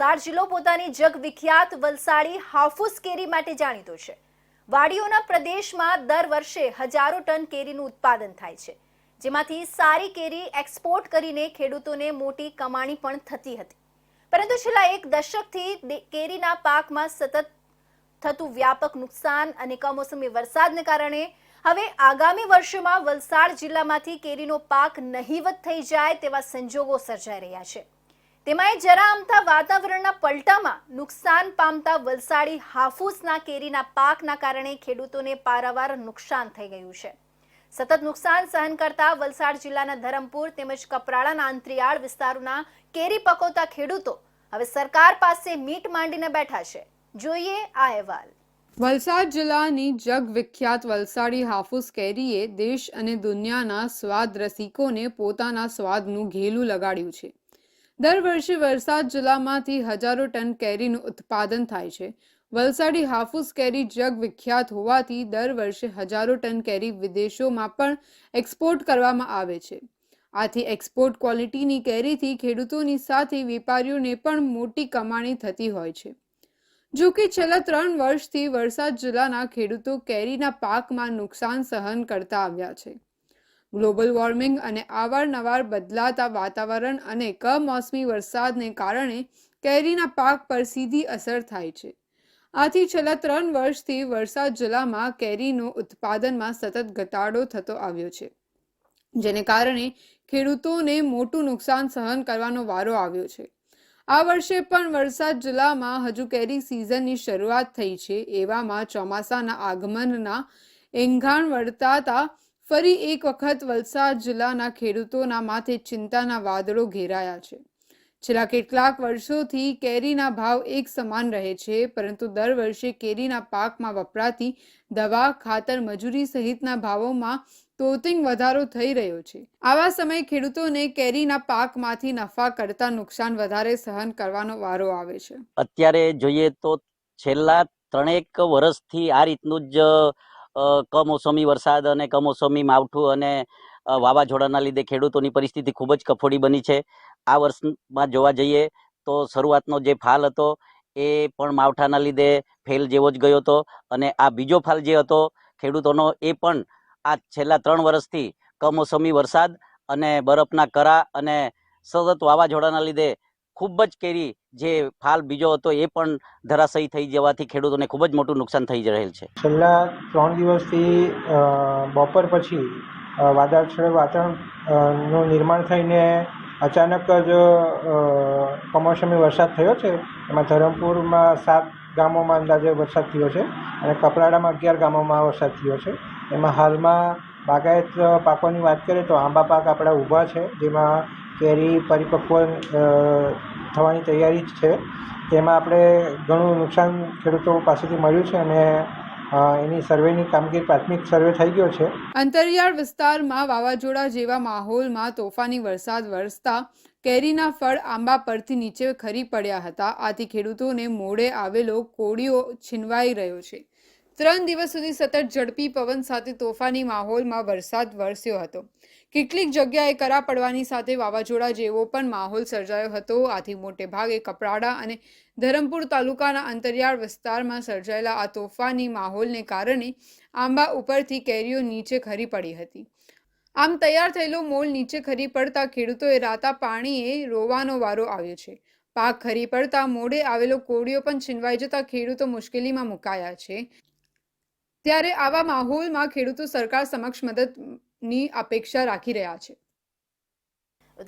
વલસાડ જિલ્લો પોતાની જગવિખ્યાત વલસાડી હાફૂસ કેરી માટે જાણીતો છે. વાડીઓના પ્રદેશમાં દર વર્ષે હજારો ટન કેરીનું ઉત્પાદન થાય છે, જેમાંથી સારી કેરી એક્સપોર્ટ કરીને ખેડૂતોને મોટી કમાણી પણ થતી હતી. પરંતુ છેલ્લા એક દશકથી કેરીના પાકમાં સતત થતું વ્યાપક નુકસાન અને કમોસમી વરસાદને કારણે હવે આગામી વર્ષોમાં વલસાડ જિલ્લામાંથી કેરીનો પાક નહીવત થઈ જાય તેવા સંજોગો સર્જાઈ રહ્યા છે. તેમાં જરા આમતા વાતાવરણના પલટામાં નુકસાન પામતા વલસાડી હાફૂસના કેરીના પાકના કારણે ખેડૂતોને પારાવાર નુકસાન થઈ ગયું છે. સતત નુકસાન સહન કરતા વલસાડ જિલ્લાના ધરમપુર તેમજ કપરાળાના અંતરિયાળ વિસ્તારોના કેરી પકવતા ખેડૂતો હવે સરકાર પાસે મીટ માંડીને બેઠા છે. જોઈએ આ અહેવાલ. વલસાડ જિલ્લાની જગવિખ્યાત વલસાડી હાફૂસ કેરીએ દેશ અને દુનિયાના સ્વાદ રસિકોને પોતાના સ્વાદનું ઘેલું લગાડ્યું છે. દર વર્ષે વરસાદ જિલ્લામાંથી હજારો ટન કેરીનું ઉત્પાદન થાય છે. વલસાડી હાફૂસ કેરી જગવિખ્યાત હોવાથી દર વર્ષે હજારો ટન કેરી વિદેશોમાં પણ એક્સપોર્ટ કરવામાં આવે છે. આથી એક્સપોર્ટ ક્વોલિટીની કેરીથી ખેડૂતોની સાથે વેપારીઓને પણ મોટી કમાણી થતી હોય છે. જો કે છેલ્લા ત્રણ વર્ષથી વલસાડ જિલ્લાના ખેડૂતો કેરીના પાકમાં નુકસાન સહન કરતા આવ્યા છે. ગ્લોબલ વોર્મિંગ અને અવારનવાર બદલાતા વાતાવરણ અને કમોસમી વરસાદને કારણે કેરીના પાક પર સીધી અસર થાય છે. આથી છેલ્લા ત્રણ વર્ષથી વરસાદ જિલ્લામાં કેરીનો ઉત્પાદનમાં સતત ઘટાડો થતો આવ્યો છે, જેને કારણે ખેડૂતોને મોટું નુકસાન સહન કરવાનો વારો આવ્યો છે. આ વર્ષે પણ વરસાદ જિલ્લામાં હજુ કેરી સિઝનની શરૂઆત થઈ છે, એવામાં ચોમાસાના આગમનના એંઘાણ વર્તાતા ફરી એક વખત વલસાડ જિલ્લાના ખેડૂતોના માથે ચિંતાના વાદળો ઘેરાયા છે. છેલ્લા કેટલાક વર્ષોથી કેરીના ભાવ એક સમાન રહે છે, પરંતુ દર વર્ષે કેરીના પાકમાં વપરાતી દવા, ખાતર, મજૂરી સહિતના ભાવોમાં તોતિંગ વધારો થઈ રહ્યો છે. આવા સમયે ખેડૂતોને કેરીના પાકમાંથી નફા કરતા નુકસાન વધારે સહન કરવાનો વારો આવે છે. અત્યારે જોઈએ તો છેલ્લા ત્રણેક વર્ષથી આ રીતનું જ કમોસમી વરસાદ અને કમોસમી માવઠું અને વાવાઝોડાના લીધે ખેડૂતોની પરિસ્થિતિ ખૂબ જ કફોડી બની છે. આ વર્ષમાં જોવા જઈએ તો શરૂઆતનો જે ફાલ હતો એ પણ માવઠાના લીધે ફેલ જેવો જ ગયો હતો અને આ બીજો ફાલ જે હતો ખેડૂતોનો એ પણ આ છેલ્લા ત્રણ વર્ષથી કમોસમી વરસાદ અને બરફના કરા અને સતત વાવાઝોડાના લીધે ખૂબ જ કેરી જે ફાલ બીજો હતો એ પણ ધરાશયી થઈ જવાથી ખેડૂતોને ખૂબ જ મોટું નુકસાન થઈ રહેલ છે. છેલ્લા ત્રણ દિવસથી બપોર પછી અ, વાદળછાયું વાતાવરણ અ, નું નિર્માણ થઈને અચાનક જ કમોસમી વરસાદ થયો છે. એમાં ધરમપુરમાં સાત ગામોમાં અંદાજે વરસાદ થયો છે અને કપરાડામાં અગિયાર ગામોમાં વરસાદ થયો છે. એમાં હાલમાં બાગાયત પાકોની વાત કરીએ તો આંબા પાક આપણા ઊભા છે જેમાં કેરી પરિપક્વ થવાની તૈયારી જ છે. તેમાં આપણે ઘણું નુકસાન ખેડૂતો પાસેથી મળ્યું છે અને એની સર્વેની કામગીરી પ્રાથમિક સર્વે થઈ ગયો છે. અંતરિયાળ વિસ્તારમાં વાવાઝોડા જેવા માહોલમાં તોફાની વરસાદ વરસતા કેરીના ફળ આંબા પરથી નીચે ખરી પડ્યા હતા. આથી ખેડૂતોને મોડે આવેલો કોળીઓ છીનવાઈ રહ્યો છે. ત્રણ દિવસ સુધી સતત ઝડપી પવન સાથે તોફાની માહોલમાં વરસાદ વરસ્યો હતો. કેટલીક જગ્યાએ કરા પડવાની સાથે વાવાઝોડા જેવો પણ માહોલ સર્જાયો હતો. આથી મોટે ભાગે કપરાડા અને ધરમપુર તાલુકાના અંતરિયાળ વિસ્તારમાં સર્જાયેલા આ તોફાની માહોલને કારણે આંબા ઉપરથી કેરીઓ નીચે ખરી પડી હતી. આમ તૈયાર થયેલો મોલ નીચે ખરી પડતા ખેડૂતોએ રાતા પાણીએ રોવાનો વારો આવ્યો છે. પાક ખરી પડતા મોડે આવેલો કોળીઓ પણ છીનવાઈ જતા ખેડૂતો મુશ્કેલીમાં મુકાયા છે. ત્યારે આવા માહોલમાં ખેડૂતો સરકાર સમક્ષ મદદની અપેક્ષા રાખી રહ્યા છે.